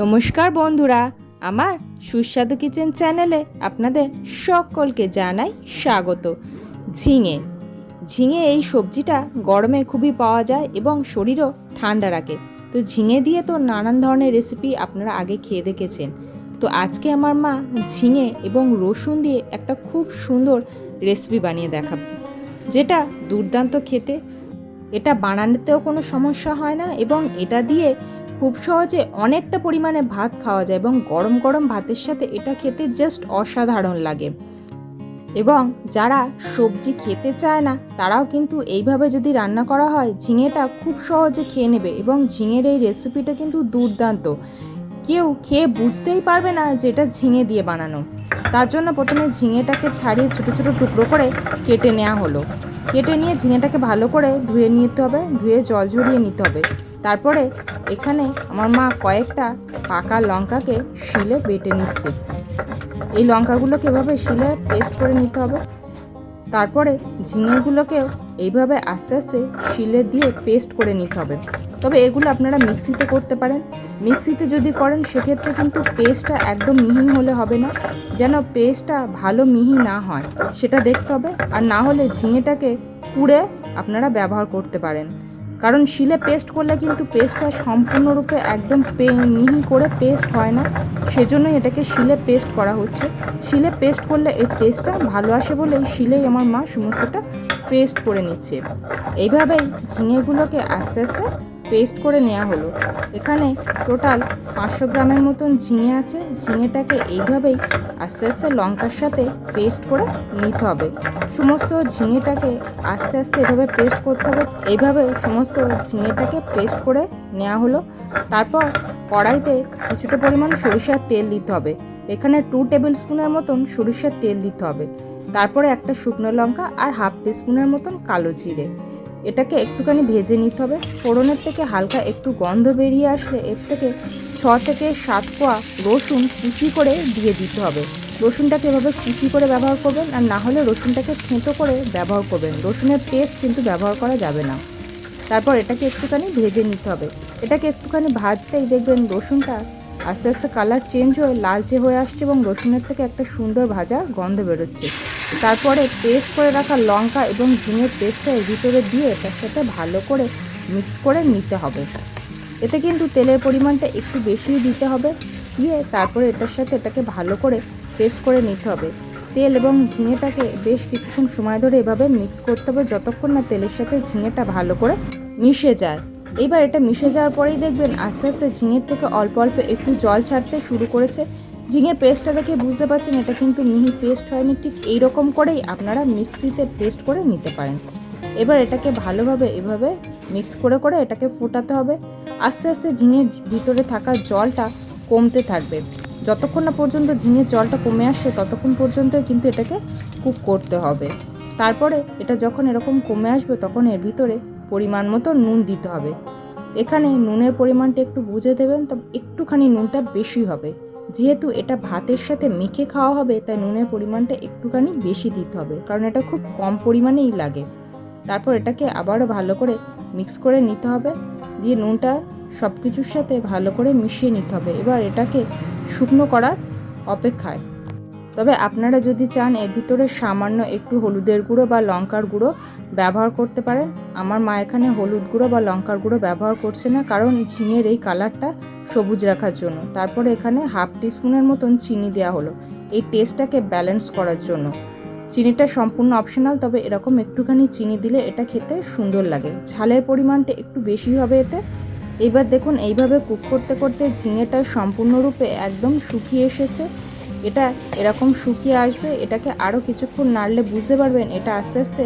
নমস্কার বন্ধুরা, আমার সুস্বাদু কিচেন চ্যানেলে আপনাদের সকলকে জানাই স্বাগত। ঝিঙে। ঝিঙে এই সবজিটা গরমে খুবই পাওয়া যায় এবং শরীরও ঠান্ডা রাখে। তো ঝিঙে দিয়ে তো নানান ধরনের রেসিপি আপনারা আগে খেয়ে দেখেছেন। তো আজকে আমার মা ঝিঙে এবং রসুন দিয়ে একটা খুব সুন্দর রেসিপি বানিয়ে দেখাবে। যেটা দুর্দান্ত খেতে, এটা বানানোতেও কোনো সমস্যা হয় না এবং এটা দিয়ে খুব সহজে অনেকটা পরিমাণে ভাত খাওয়া যায় এবং গরম গরম ভাতের সাথে এটা খেতে জাস্ট অসাধারণ লাগে। এবং যারা সবজি খেতে চায় না, তারাও কিন্তু এইভাবে যদি রান্না করা হয়, ঝিঙেটা খুব সহজে খেয়ে নেবে এবং ঝিঙের এই রেসিপিটা কিন্তু দুর্দান্ত। কেউ খেয়ে বুঝতেই পারবে না যে এটা ঝিঙে দিয়ে বানানো। তার জন্য প্রথমে ঝিঙেটাকে ছাড়িয়ে ছোটো ছোটো টুকরো করে কেটে নেওয়া হলো। কেটে নিয়ে ঝিঙেটাকে ভালো করে ধুয়ে নিতে হবে, ধুয়ে জল ঝরিয়ে নিতে হবে। তারপরে এখানে আমার মা কয়েকটা পাকা লঙ্কাকে শিলে বেটে নিচ্ছে। এই লঙ্কাগুলোকে এভাবে শিলে পেস্ট করে নিতে হবে। তারপরে ঝিঙেগুলোকেও এইভাবে আস্তে আস্তে শিলে দিয়ে পেস্ট করে নিতে হবে। তবে এগুলো আপনারা মিক্সিতে করতে পারেন। মিক্সিতে যদি করেন, সেক্ষেত্রে কিন্তু পেস্টটা একদম মিহি হলে হবে না, যেন পেস্টটা ভালো মিহি না হয়। সেটা দেখতে হবে। আর না হলে ঝিঙেটাকে পুড়ে আপনারা ব্যবহার করতে পারেন। কারণ শিলে পেস্ট করলে কিন্তু পেস্টটা সম্পূর্ণরূপে একদম পে- মিহি করে পেস্ট হয় না। সেজন্যই এটাকে শিলে পেস্ট করা হচ্ছে। শিলে পেস্ট করলে এই পেস্টটা ভালো আসে বলে এই শিলেই আমার মা সমস্তটা পেস্ট করে নিচ্ছে। এইভাবেই ঝিঙেগুলোকে আস্তে আস্তে পেস্ট করে নেওয়া হলো। এখানে টোটাল পাঁচশো গ্রামের মতন ঝিঙে আছে। ঝিঙেটাকে এইভাবেই আস্তে আস্তে লঙ্কার সাথে পেস্ট করে নিতে হবে। সমস্ত ঝিঙেটাকে আস্তে আস্তে এভাবে পেস্ট করতে হবে। এইভাবে সমস্ত ঝিঙেটাকে পেস্ট করে নেওয়া হলো। তারপর কড়াইতে কিছুটা পরিমাণ সরিষার তেল দিতে হবে। এখানে টু টেবিল স্পুনের মতন সরিষার তেল দিতে হবে। তারপরে একটা শুকনো লঙ্কা আর হাফ টিস্পুনের মতন কালো জিরে। এটাকে একটুখানি ভেজে নিতে হবে। ফোড়নের থেকে হালকা একটু গন্ধ বেরিয়ে আসলে এর থেকে ছ থেকে সাত কোয়া রসুন কুচি করে দিয়ে দিতে হবে। রসুনটাকে এভাবে কুচি করে ব্যবহার করবেন আর না হলে রসুনটাকে থেঁতো করে ব্যবহার করবেন। রসুনের পেস্ট কিন্তু ব্যবহার করা যাবে না। তারপর এটাকে একটুখানি ভেজে নিতে হবে। এটাকে একটুখানি ভাজতেই দেখবেন রসুনটা আস্তে আস্তে কালার চেঞ্জ হয়ে লালচে হয়ে আসছে এবং রসুনের থেকে একটা সুন্দর ভাজা গন্ধ বেরোচ্ছে। তারপরে পেস্ট করে রাখা লঙ্কা এবং ঝিঙের পেস্টটা এর ভিতরে দিয়ে এটার সাথে ভালো করে মিক্স করে নিতে হবে। এতে কিন্তু তেলের পরিমাণটা একটু বেশিই দিতে হবে। দিয়ে তারপরে এটার সাথে এটাকে ভালো করে পেস্ট করে নিতে হবে। তেল এবং ঝিঙেটাকে বেশ কিছুক্ষণ সময় ধরে এভাবে মিক্স করতে হবে যতক্ষণ না তেলের সাথে ঝিঙেটা ভালো করে মিশে যায়। এবার এটা মিশে যাওয়ার পরেই দেখবেন আস্তে আস্তে ঝিঙের থেকে অল্প অল্প একটু জল ছাড়তে শুরু করেছে। ঝিঙের পেস্টটা দেখে বুঝতে পারছেন, এটা কিন্তু মিহি পেস্ট হয়নি, ঠিক এই রকম করেই আপনারা মিক্সিতে পেস্ট করে নিতে পারেন। এবার এটাকে ভালোভাবে এভাবে মিক্স করে করে এটাকে ফোটাতে হবে। আস্তে আস্তে ঝিঙের ভিতরে থাকা জলটা কমতে থাকবে। যতক্ষণ না পর্যন্ত ঝিঙের জলটা কমে আসছে, ততক্ষণ পর্যন্ত কিন্তু এটাকে কুক করতে হবে। তারপরে এটা যখন এরকম কমে আসবে, তখন এর ভিতরে পরিমাণ মতো নুন দিতে হবে। এখানে নুনের পরিমাণটা একটু বুঝে দেবেন তবে একটুখানি নুনটা বেশি হবে। যেহেতু এটা ভাতের সাথে মেখে খাওয়া হবে, তাই নুনের পরিমাণটা একটুখানি বেশি দিতে হবে, কারণ এটা খুব কম পরিমাণেই লাগে। তারপর এটাকে আবারও ভালো করে মিক্স করে নিতে হবে। দিয়ে নুনটা সব কিছুর সাথে ভালো করে মিশিয়ে নিতে হবে। এবার এটাকে শুকনো করার অপেক্ষায়। তবে আপনারা যদি চান, এর ভিতরে সামান্য একটু হলুদের গুঁড়ো বা লঙ্কার গুঁড়ো ব্যবহার করতে পারেন আমার মা এখানে হলুদ গুঁড়ো বা লঙ্কার গুঁড়ো ব্যবহার করছে না, কারণ ঝিঙের এই কালারটা সবুজ রাখার জন্য। তারপরে এখানে হাফ টিস্পুনের মতন চিনি দেওয়া হলো। এই টেস্টটাকে ব্যালেন্স করার জন্য। চিনিটা সম্পূর্ণ অপশনাল, তবে এরকম একটুখানি চিনি দিলে এটা খেতে সুন্দর লাগে। ঝালের পরিমাণটা একটু বেশি হবে এতে। এবার দেখুন, এইভাবে কুক করতে করতে ঝিঙেটা সম্পূর্ণরূপে একদম শুকিয়ে এসেছে। এটা এরকম শুকিয়ে আসবে, এটাকে আরও কিছুক্ষণ নাড়লে বুঝতে পারবেন, এটা আস্তে আস্তে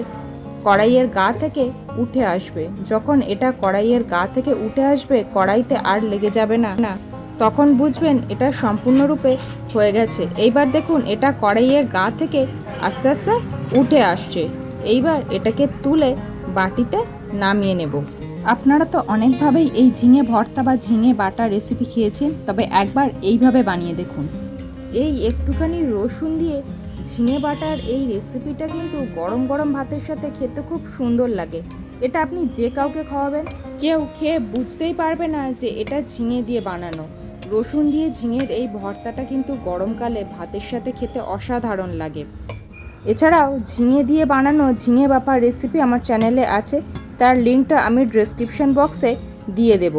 কড়াইয়ের গা থেকে উঠে আসবে। যখন এটা কড়াইয়ের গা থেকে উঠে আসবে, কড়াইতে আর লেগে যাবে না। না তখন বুঝবেন এটা সম্পূর্ণরূপে হয়ে গেছে। এইবার দেখুন, এটা কড়াইয়ের গা থেকে আস্তে আস্তে উঠে আসছে। এইবার এটাকে তুলে বাটিতে নামিয়ে নেব। আপনারা তো অনেকভাবেই এই ঝিঙে ভর্তা বা ঝিঙে বাটা রেসিপি খেয়েছেন, তবে একবার এইভাবে বানিয়ে দেখুন। এই একটুখানি রসুন দিয়ে ঝিঙে বাটার এই রেসিপিটা কিন্তু গরম গরম ভাতের সাথে খেতে খুব সুন্দর লাগে। এটা আপনি যে কাউকে খাওয়াবেন, কেউ খেয়ে বুঝতেই পারবে না যে এটা ঝিঙে দিয়ে বানানো। রসুন দিয়ে ঝিঙের এই ভর্তাটা কিন্তু গরমকালে ভাতের সাথে খেতে অসাধারণ লাগে। এছাড়াও ঝিঙে দিয়ে বানানো ঝিঙে বাপার রেসিপি আমার চ্যানেলে আছে, তার লিঙ্কটা আমি ডেসক্রিপশন বক্সে দিয়ে দেব।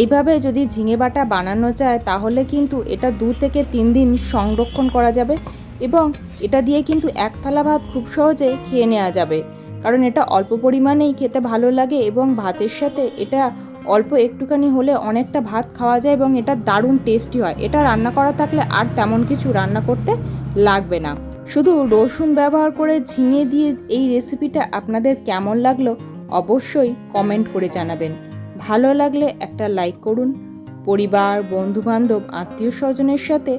এইভাবে যদি ঝিঙে বাটা বানানো যায়, তাহলে কিন্তু এটা দু থেকে তিন দিন সংরক্ষণ করা যাবে। এবং এটা দিয়ে কিন্তু এক থালা ভাত খুব সহজে খেয়ে নেওয়া যাবে। কারণ এটা অল্প পরিমাণেই খেতে ভালো লাগে এবং ভাতের সাথে এটা অল্প একটুখানি হলে অনেকটা ভাত খাওয়া যায় এবং এটা দারুণ টেস্টি হয়। এটা রান্না করা থাকলে আর তেমন কিছু রান্না করতে লাগবে না। শুধু রসুন ব্যবহার করে ঝিঙে দিয়ে এই রেসিপিটা আপনাদের কেমন লাগল অবশ্যই কমেন্ট করে জানাবেন। ভালো লাগলে একটা লাইক করুন। পরিবার, বন্ধুবান্ধব, আত্মীয় স্বজনের সাথে